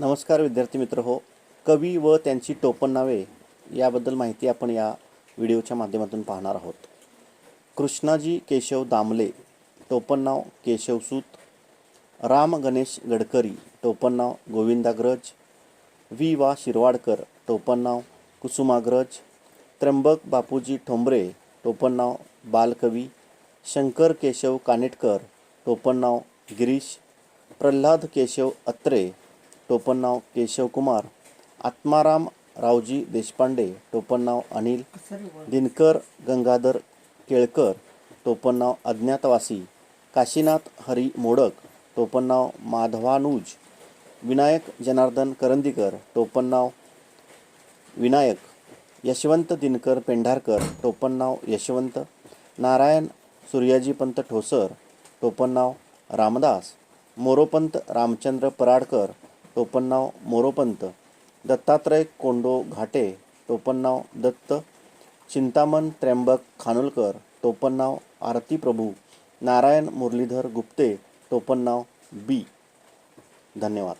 नमस्कार विद्यार्थी मित्र हो. कवी व त्यांची टोपण नावे याबद्दल माहिती आपण या व्हिडिओच्या माध्यमातून पाहणार आहोत. कृष्णाजी केशव दामले टोपण नाव केशवसूत राम गणेश गडकरी टोपण नाव गोविंदाग्रज. व्ही वा शिरवाडकर टोपण नाव कुसुमाग्रज. त्र्यंबक बापूजी ठोंबरे टोपण नाव बालकवी. शंकर केशव कानेटकर टोपण नाव गिरीश. प्रल्हाद केशव अत्रे टोपण नाव केशवकुमार आत्माराम रावजी देशपांडे टोपण नाव अनिल दिनकर गंगाधर केळकर टोपण नाव अज्ञातवासी काशीनाथ हरी मोडक टोपण नाव माधवानुज विनायक जनार्दन करंदीकर टोपण नाव विनायक यशवंत दिनकर पेंढारकर टोपन नाव यशवंत नारायण सूर्याजीपंत ठोसर टोपण नाव रामदास मोरोपंत रामचंद्र पराडकर टोपणनाव मोरोपंत दत्तात्रय कोंडो घाटे टोपणनाव दत्त चिंतामण त्र्यंबक खानोलकर टोपणनाव आरती प्रभू नारायण मुरलीधर गुप्ते टोपणनाव बी. धन्यवाद.